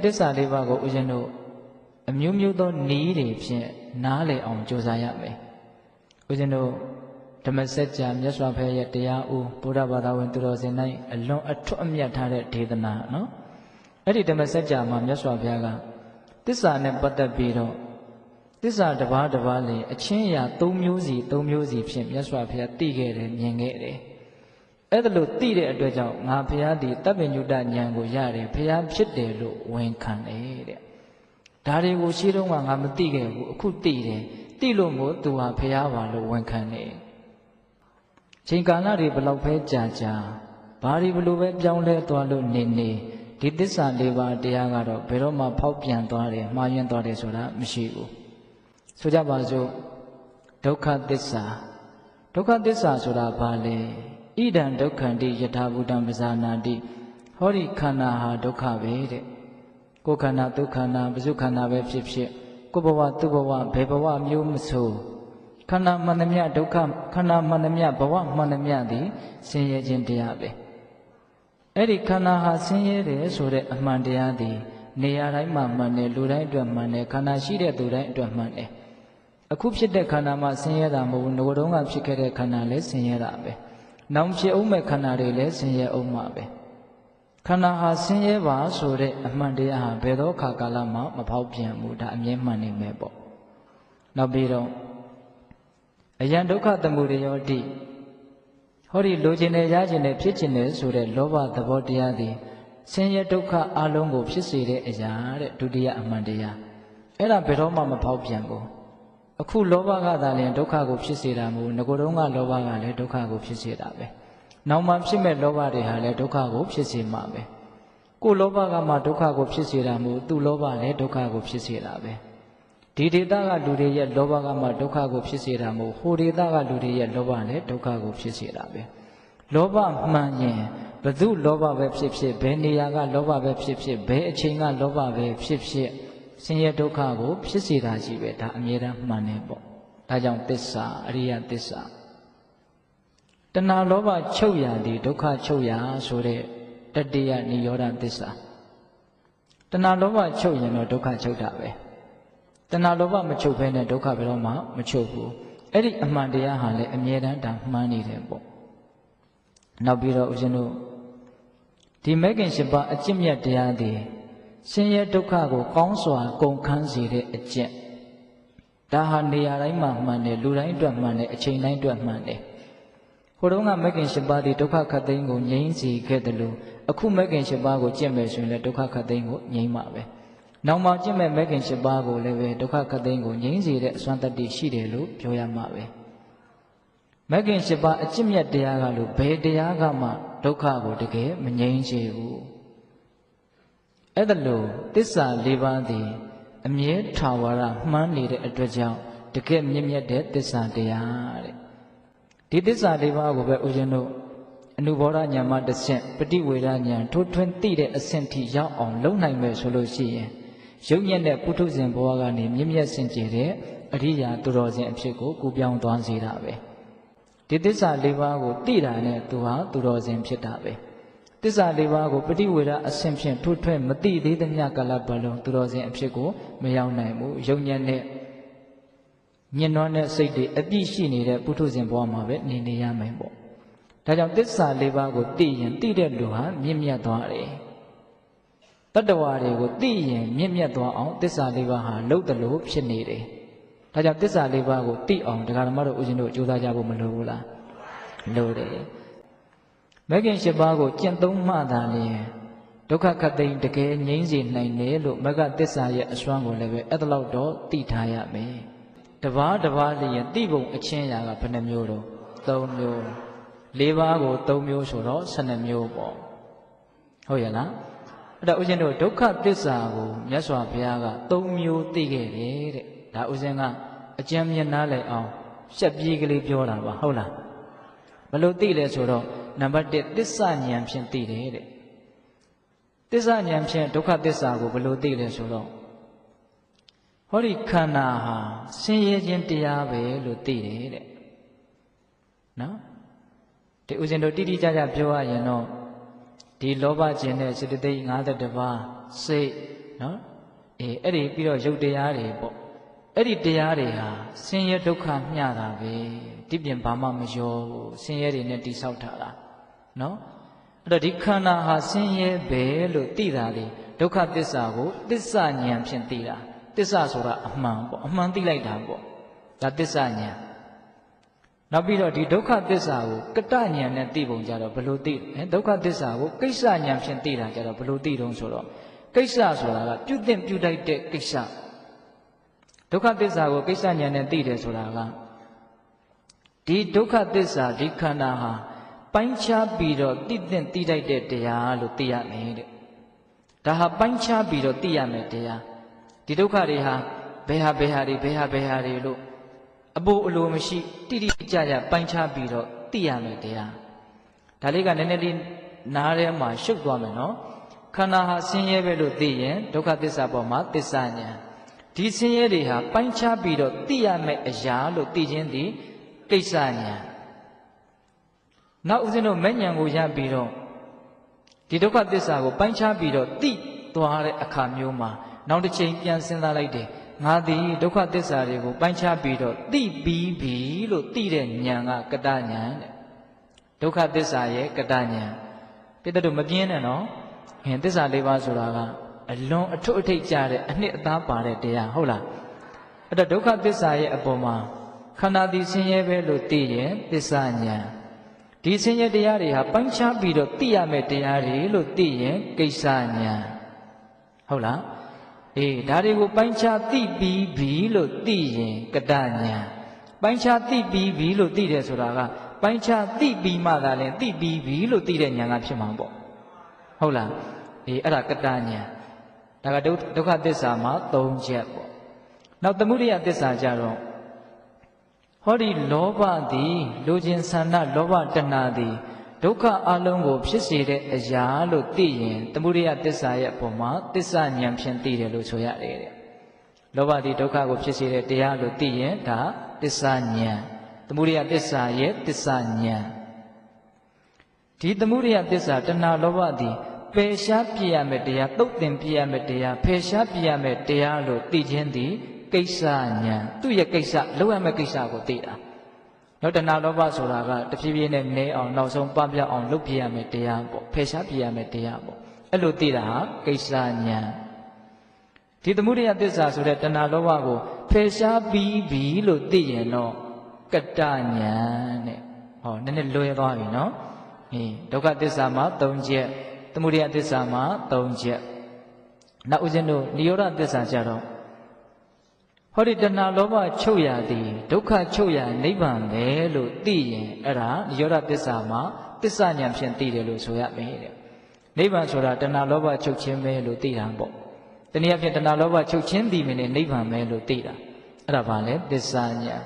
တစ္ဆာလေးပါးကိုဦးဇင်းတို့အမျိုးမျိုးသောနည်းတွေဖြင့်နားလည်အောင်ကြိုးစားရမယ်ဦးဇင်းတို့ဓမ္မစကြာမြတ်စွာဘုရားရဲ့တရားဦးဗုဒ္ဓဘာသာဝင်သူတော်စင်တိုင်းအလွန်အထွတ်အမြတ်ထားတဲ့ဒေသနာနော်အဲ့ဒီဓမ္မစကြာမှာမြတ်စွာဘုရားကတစ္ဆာနဲ့ပတ်သက်ပြီးတော့တစ္ဆာတစ်ပါးတစ်ပါးလေအချင်းအရာ၃မျိုးစီ၃မျိုးစီဖြင့်မြတ်စွာဘုရားသိခဲ့တယ်မြင်ခဲ့တယ် အဲ့ဒါလို့သိတဲ့အတွက်ကြောင့်ငါဘုရားဒီတပ်ပညုတဉာဏ်ကိုရတယ်ဘုရားဖြစ်တယ်လို့ဝန်ခံတယ်တဲ့ဒါတွေကိုရှင်းတော့ကငါမသိခဲ့ဘူးအခုသိတယ်သိလို့မို့သူဟာဘုရားပါလို့ဝန်ခံတယ်ချိန်ကာလတွေဘလောက်ပဲကြာကြာဘာတွေဘလို့ပဲပြောင်းလဲသွားလို့နေနေဒီသစ္စာလေးပါးတရားကတော့ဘယ်တော့မှဖောက်ပြန်သွားတယ်မှားယွင်းသွားတယ်ဆိုတာမရှိဘူးဆိုကြပါစို့ဒုက္ခသစ္စာဒုက္ခသစ္စာဆိုတာဘာလဲ ဣဒံဒုက္ခန္တိယထာဘူတံပဇာနာတိဟောဒီခန္ဓာဟာဒုက္ခပဲတဲ့ကိုယ်ခန္ဓာဒုက္ခန္ဓာပစုခန္ဓာပဲဖြစ်ဖြစ်ကိုယ်ဘဝသူ့ဘဝဘယ်ဘဝမျိုးမဆိုခန္ဓာမှန်သမျှဒုက္ခခန္ဓာမှန်သမျှဘဝမှန်သမျှသည်ဆင်းရဲခြင်းတရားပဲအဲ့ဒီခန္ဓာဟာဆင်းရဲတယ်ဆိုတဲ့အမှန်တရားသည်နေရာတိုင်းမှာမှန်တယ်လူတိုင်းအတွက်မှန်တယ်ခန္ဓာရှိတဲ့သူတိုင်းအတွက်မှန်တယ်အခုဖြစ်တဲ့ခန္ဓာမှာဆင်းရဲတာမဟုတ်ဘူးငိုတုံးကဖြစ်ခဲ့တဲ့ခန္ဓာလည်းဆင်းရဲတာပဲ နောင်ဖြစ်အောင်မဲ့ခန္ဓာတွေလည်းဆင်းရဲအောင်မှာပဲခန္ဓာဟာဆင်းရဲပါဆိုတဲ့အမှန်တရားဟာဘယ်တော့ခါကာလမှမဖောက်ပြန်ဘူးဒါအမြဲမှန်နေမယ်ပေါ့နောက်ပြီးတော့အယံဒုက္ခတမှုရယောတိဟောဒီလိုချင်တယ်ရချင်တယ်ဖြစ်ချင်တယ်ဆိုတဲ့လောဘသဘောတရားသည်ဆင်းရဲဒုက္ခအလုံးကို ဖြစ်စေတဲ့အရာတဲ့ဒုတိယအမှန်တရားအဲ့ဒါဘယ်တော့မှမဖောက်ပြန်ဘူး အခုလောဘကသာလျှင်ဒုက္ခကိုဖြစ်စေတာမဟုတ်ငကိုယ်တုံးကလောဘကလည်းဒုက္ခကိုဖြစ်စေတာပဲနောက်မှဖြစ်မဲ့လောဘတွေဟာလည်းဒုက္ခကိုဖြစ်စေမှာပဲကိုယ်လောဘကမှဒုက္ခကိုဖြစ်စေတာမဟုတ်သူ့လောဘလည်းဒုက္ခကိုဖြစ်စေတာပဲဒီဒေသကလူတွေရဲ့လောဘကမှဒုက္ခကိုဖြစ်စေတာမဟုတ်ဟိုဒေသကလူတွေရဲ့လောဘလည်းဒုက္ခကိုဖြစ်စေတာပဲလောဘမှန်ရင်ဘသူလောဘပဲဖြစ်ဖြစ်ဘယ်နေရာကလောဘပဲဖြစ်ဖြစ်ဘယ်အချိန်ကလောဘပဲဖြစ်ဖြစ် ဆင်းရဲဒုက္ခကို ဖြစ်စေတာကြီးပဲဒါအမြဲတမ်းမှန်တယ်ပေါ့ဒါကြောင့်သစ္စာအရိယသစ္စာတဏှာလောဘချုပ်ရသည်ဒုက္ခချုပ်ရဆိုတဲ့တတိယនិရောဓသစ္စာတဏှာလောဘချုပ်ရင်တော့ဒုက္ခချုပ်တာပဲတဏှာလောဘမချုပ်ဘဲနဲ့ဒုက္ခဘယ်တော့မှမချုပ်ဘူးအဲ့ဒီအမှန်တရားဟာလည်းအမြဲတမ်းဒါမှန်နေတယ်ပေါ့နောက်ပြီးတော့ဦးဇင်းတို့ဒီမဂ်ကင်၈ပါးအကျင့်မြတ်တရားတွေ ဆင်းရဲဒုက္ခကိုကောင်းစွာကုန်ခန်းစေတဲ့အကျင့်ဒါဟာနေရာတိုင်းမှာမှန်တယ်လူတိုင်းအတွက်မှန်တယ်အချိန်တိုင်းအတွက်မှန်တယ်ဟိုတုန်းကမဂ်ကင်၈ပါးဒီဒုက္ခခတ်သိမ်းကိုငြိမ်းစေခဲ့တယ်လို့အခုမဂ်ကင်၈ပါးကိုကျင့်မယ်ဆိုရင်လည်းဒုက္ခခတ်သိမ်းကိုငြိမ်းမှာပဲနောက်မှကျင့်မဲ့မဂ်ကင်၈ပါးကိုလည်းပဲဒုက္ခခတ်သိမ်းကိုငြိမ်းစေတဲ့အစွမ်းတတ္တိရှိတယ်လို့ပြောရမှာပဲမဂ်ကင်၈ပါးအကျင့်မြတ်တရားကလို့ဘယ်တရားကမှဒုက္ခကိုတကယ်မငြိမ်းစေဘူး အဲ့ဒါလို့တစ္ဆာ၄ပါးသည်အမြဲထာဝရမှန်းနေတဲ့အတွက်ကြောင့်တကယ်မြင့်မြတ်တဲ့တစ္ဆာတရားတဲ့ဒီတစ္ဆာ၄ပါးကိုပဲဦးဇင်းတို့အနုဘောဓညာမတစ်ဆင့်ပฏิဝေဒညာထိုးထွင်းသိတဲ့အဆင့်ထိရောက်အောင်လုပ်နိုင်မယ်ဆိုလို့ရှိရင်ရုပ်ညက်တဲ့ပုထုဇဉ်ဘဝကနေမြင့်မြတ်စင်ကြယ်တဲ့အရိယာသူတော်စင်အဖြစ်ကိုကူပြောင်းသွားစေတာပဲဒီတစ္ဆာ၄ပါးကိုသိတာနဲ့သူဟာသူတော်စင်ဖြစ်တာပဲ တစ္ဆာလေးပါးကိုပฏิဝေဒအဆင့်ဖြင့်ထွတ်ထွဲ့မတိသေးသမျှကာလပတ်လုံးသူတော်စင်အဖြစ်ကိုမရောက်နိုင်ဘူးယုံညံ့တဲ့ညင်နွမ်းတဲ့စိတ်တွေအပြည့်ရှိနေတဲ့ပုထုဇဉ်ဘဝမှာပဲနေနေရမယ်ပေါ့ဒါကြောင့်တစ္ဆာလေးပါးကိုသိရင်သိတဲ့လူဟာမြင့်မြတ်သွားတယ်တတ္တဝါတွေကိုသိရင်မြင့်မြတ်သွားအောင်တစ္ဆာလေးပါးဟာလှုပ်တယ်လို့ဖြစ်နေတယ်ဒါကြောင့်တစ္ဆာလေးပါးကိုသိအောင်တရားဓမ္မတို့ဦးဇင်းတို့ကြိုးစားကြဖို့မလိုဘူးလားလိုတယ် မဂ္ဂင်၈ပါးကိုကျင့်သုံးမှသာလျှင်ဒုက္ခခတ်သိမ်းတကယ်ငြိမ်းစေနိုင်တယ်လို့မဂ္ဂသစ္စာရဲ့အစွမ်းကိုလည်းပဲအဲ့ဒါလောက်တော့သိထားရမယ်။တပါးတပါးလျင်သိပုံအချင်းရာကဘယ်နှမျိုးတော့၃မျိုး၄ပါးကို၃မျိုးဆိုတော့၁၂မျိုးပေါ့။ဟုတ်ရဲ့လား။အဲ့ဒါဥစဉ်တို့ဒုက္ခသစ္စာကိုမြတ်စွာဘုရားက၃မျိုးသိခဲ့တယ်တဲ့။ဒါဥစဉ်ကအကျဉ်းမြင်နားလည်အောင်ရှက်ပြေးကလေးပြောတာပါဟုတ်လား။ဘလို့သိလဲဆိုတော့ နံပါတ်1သစ္စာဉာဏ်ဖြင့်သိတယ်တဲ့သစ္စာဉာဏ်ဖြင့်ဒုက္ခသစ္စာကိုဘယ်လိုသိလဲဆိုတော့ဟောဒီခန္ဓာဟာဆင်းရဲခြင်းတရားပဲလို့သိတယ်တဲ့နော်ဒီဥစဉ်တို့တိတိကျကျပြောရရင်တော့ဒီလောဘခြင်းနဲ့စေတသိက်52ပါးစိတ်နော်အေးအဲ့ဒီပြီးတော့ယုတ်တရားတွေပေါ့ အဲ့ဒီတရားတွေဟာဆင်းရဲဒုက္ခမျှတာပဲဒီပြင်ဘာမှမရောဘူးဆင်းရဲတွေနဲ့တိဆောက်ထားတာနော်အဲ့တော့ဒီခန္ဓာဟာဆင်းရဲပဲလို့သိတာလေဒုက္ခသစ္စာကိုသစ္စာဉာဏ်ဖြင့်သိတာသစ္စာဆိုတာအမှန်ပေါ့အမှန်သိလိုက်တာပေါ့ဒါသစ္စာဉာဏ်နောက်ပြီးတော့ဒီဒုက္ခသစ္စာကိုကတ္တဉာဏ်နဲ့သိပုံကြတော့ဘယ်လိုသိလဲဒုက္ခသစ္စာကိုကိစ္စဉာဏ်ဖြင့်သိတာကြတော့ဘယ်လိုသိတုံးဆိုတော့ကိစ္စဆိုတာကပြုတ်တင်ပြုတ်တိုက်တဲ့ကိစ္စ ဒုက္ခသစ္စာကိုကိစ္စဉာဏ်နဲ့သိတယ်ဆိုတာကဒီဒုက္ခသစ္စာဒီခန္ဓာဟာပိုင်းခြားပြီးတော့သိတဲ့သိတိုက်တဲ့တရားလို့သိရမယ်တဲ့ဒါဟာပိုင်းခြားပြီးတော့သိရမယ်တရားဒီဒုက္ခတွေဟာဘယ်ဟာဘယ်ဟာတွေဘယ်ဟာဘယ်ဟာတွေလို့အပိုအလိုမရှိတိတိကျကျပိုင်းခြားပြီးတော့သိရမယ်တရားဒါလေးကနည်းနည်းလေးနားထဲမှာရှုပ်သွားမယ်နော်ခန္ဓာဟာဆင်းရဲပဲလို့သိရင်ဒုက္ခသစ္စာပေါ်မှာသစ္စာဉာဏ် ဒီဆင်းရဲတွေဟာပိုင်းခြားပြီးတော့သိရမယ့်အရာလို့သိခြင်းသည်ကိစ္စဉာဏ်နောက်ဦးဇင်းတို့မဲ့ဉာဏ်ကိုရပြီးတော့ဒီဒုက္ခသစ္စာကိုပိုင်းခြားပြီးတော့သိသွားတဲ့အခါမျိုးမှာနောက်တစ်ချိန်ပြန်စဉ်းစားလိုက်တယ်ငါသည်ဒုက္ခသစ္စာတွေကိုပိုင်းခြားပြီးတော့သိပြီးပြီလို့သိတဲ့ဉာဏ်ကကတဉာဏ်တဲ့ဒုက္ခသစ္စာရဲ့ကတဉာဏ်ပြည့်တဲ့တို့မပြင်းနဲ့နော်ဟင်သစ္စာလေးပါးဆိုတာက အလွန်အထွတ်အထိပ်ကြတဲ့အနှစ်အသားပါတဲ့တရားဟုတ်လားအဲ့တော့ဒုက္ခသစ္စာရဲ့အပေါ်မှာခန္ဓာသည်ဆင်းရဲပဲလို့သိရင်သစ္စာဉာဏ်ဒီဆင်းရဲတရားတွေဟာပိုင်းခြားပြီးတော့သိရမယ့်တရားတွေလို့သိရင်ကိစ္စဉာဏ်ဟုတ်လားအေးဒါတွေကိုပိုင်းခြားသိပြီးပြီလို့သိရင်ကတဉာဏ်ပိုင်းခြားသိပြီးပြီလို့သိတယ်ဆိုတာကပိုင်းခြားသိပြီးမှသာလဲသိပြီးပြီလို့သိတဲ့ဉာဏ်ကဖြစ်မှာပေါ့ဟုတ်လားအေးအဲ့ဒါကတဉာဏ် ဒါကဒုက္ခသစ္စာမှာ၃ချက်ပေါ့နောက်သမုဒိယသစ္စာကြတော့ဟောဒီလောဘသည်လူချင်းဆန္ဒလောဘတဏှာသည်ဒုက္ခအလုံးကို ဖြစ်စေတဲ့အရာလို့သိရင်သမုဒိယသစ္စာရဲ့အပေါ်မှာသစ္စာဉာဏ်ဖြင့်သိတယ်လို့ဆိုရတယ်တဲ့လောဘသည်ဒုက္ခကိုဖြစ်စေတဲ့တရားလို့သိရင်ဒါသစ္စာဉာဏ်သမုဒိယသစ္စာရဲ့သစ္စာဉာဏ်ဒီသမုဒိယသစ္စာတဏှာလောဘသည် ပယ်ရှားပြရမယ့်တရားတုတ်တင်ပြရမယ့်တရားဖယ်ရှားပြရမယ့်တရားလို့သိခြင်းသည်ကိစ္စညာသူ့ရဲ့ကိစ္စလောက်ရမယ့်ကိစ္စကိုသိတာနော်တဏှာလောဘဆိုတာကတဖြည်းဖြည်းနဲ့နေအောင်နောက်ဆုံးပပြအောင်လုပ်ပြရမယ့်တရားပေါ့ဖယ်ရှားပြရမယ့်တရားပေါ့အဲ့လိုသိတာဟာကိစ္စညာဒီသမုဒိယသစ္စာဆိုတဲ့တဏှာလောဘကိုဖယ်ရှားပြီးပြီလို့သိရင်တော့ကတ္တညာတဲ့ဟောနည်းနည်းလွယ်သွားပြီနော်အေးဒုက္ခသစ္စာမှာ၃ချက် သမုဒိယသစ္စာမှာ၃ချက်နောက်ဦးဇင်းတို့និရောဓသစ္စာကြတော့ဟောဒီတဏှာလောဘချုပ်ရသည်ဒုက္ခချုပ်ရနိဗ္ဗာန်ပဲလို့သိရင်အဲ့ဒါនិရောဓသစ္စာမှာသစ္စာဉာဏ်ဖြင့်သိတယ်လို့ဆိုရမယ်တဲ့နိဗ္ဗာန်ဆိုတာတဏှာလောဘချုပ်ခြင်းပဲလို့သိတာပေါ့တနည်းအားဖြင့်တဏှာလောဘချုပ်ခြင်းသည်မင်းနဲ့နိဗ္ဗာန်ပဲလို့သိတာအဲ့ဒါဘာလဲသစ္စာဉာဏ်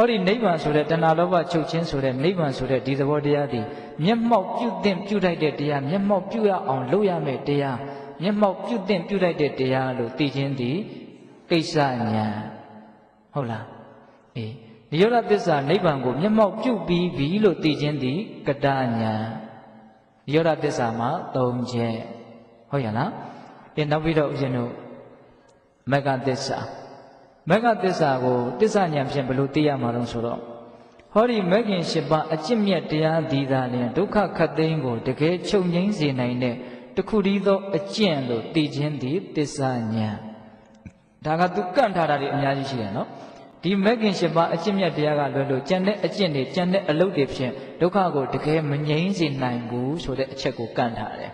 ဟောဒီနိဗ္ဗာန်ဆိုတဲ့တဏှာလောဘချုပ်ခြင်းဆိုတဲ့နိဗ္ဗာန်ဆိုတဲ့ဒီသဘောတရားသည်မျက်မှောက်ပြုတ်တင်ပြုတ်လိုက်တဲ့တရားမျက်မှောက်ပြုတ်ရအောင်လုပ်ရမယ့်တရားမျက်မှောက်ပြုတ်တင်ပြုတ်လိုက်တဲ့တရားလို့သိခြင်းသည်ကိစ္စညာဟုတ်လားအေးနိရောဓသစ္စာနိဗ္ဗာန်ကိုမျက်မှောက်ပြုတ်ပြီးပြီလို့သိခြင်းသည်ကတညာနိရောဓသစ္စာမှာ၃ချက်ဟုတ်ရလားဒီနောက်ပြီးတော့ဦးဇင်းတို့မဂ္ဂသစ္စာ မဂ္ဂသစ္စာကိုသစ္စာဉာဏ်ဖြင့်ဘယ်လိုသိရမှာလဲဆိုတော့ဟောဒီမဂ္ဂင်၈ပါးအကျင့်မြတ်တရားဒီသာလျှင်ဒုက္ခခတ်သိမ်းကိုတကယ်ချုပ်ငြိမ်းစေနိုင်တဲ့တခုတည်းသောအကျင့်လို့သိခြင်းသည်သစ္စာဉာဏ်ဒါကသူကန့်ထားတာတွေအများကြီးရှိတယ်နော်ဒီမဂ္ဂင်၈ပါးအကျင့်မြတ်တရားကလွယ်လို့ကြံတဲ့အကျင့်တွေကြံတဲ့အလုပ်တွေဖြင့်ဒုက္ခကိုတကယ်မငြိမ်းစေနိုင်ဘူးဆိုတဲ့အချက်ကိုကန့်ထားတယ်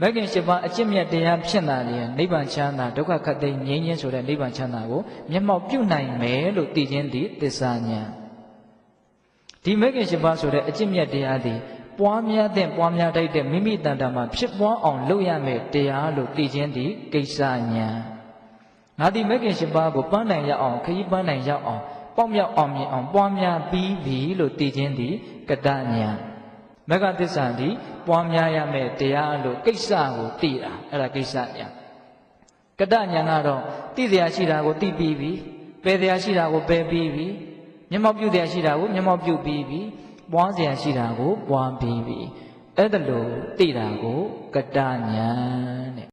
မဂ္ဂင်၈ပါးအကျင့်မြတ်တရားဖြစ်လာရင်နိဗ္ဗာန်ချမ်းသာဒုက္ခခတ်သိမ်းငြိမ်းခြင်းဆိုတဲ့နိဗ္ဗာန်ချမ်းသာကိုမျက်မှောက်ပြုနိုင်မယ်လို့သိခြင်းသည်သစ္စာဉာဏ်ဒီမဂ္ဂင်၈ပါးဆိုတဲ့အကျင့်မြတ်တရားသည်ပွားများတဲ့ပွားများတိုက်တဲ့မိမိတန်တာမှာဖြစ်ပွားအောင်လုပ်ရမယ်တရားလို့သိခြင်းသည်ကိစ္စဉာဏ်ငါဒီမဂ္ဂင်၈ပါးကိုပန်းနိုင်ရအောင်ခရီးပန်းနိုင်ရအောင်ပေါက်မြောက်အောင်မြင်အောင်ပွားများပြီးပြီလို့သိခြင်းသည်ကတဉာဏ် မဂ္ဂသစ္စာသည်ပွားများရမယ်တရားလို့ကိစ္စကိုသိတာအဲ့ဒါကိစ္စညာကတဉာဏ်ကတော့သိစရာရှိတာကိုသိပြီးပြီပယ်စရာရှိတာကိုပယ်ပြီးပြီမျက်မှောက်ပြုစရာရှိတာကိုမျက်မှောက်ပြုပြီးပြီပွားစရာရှိတာကိုပွားပြီးပြီအဲ့ဒါလို့သိတာကိုကတဉာဏ်တဲ့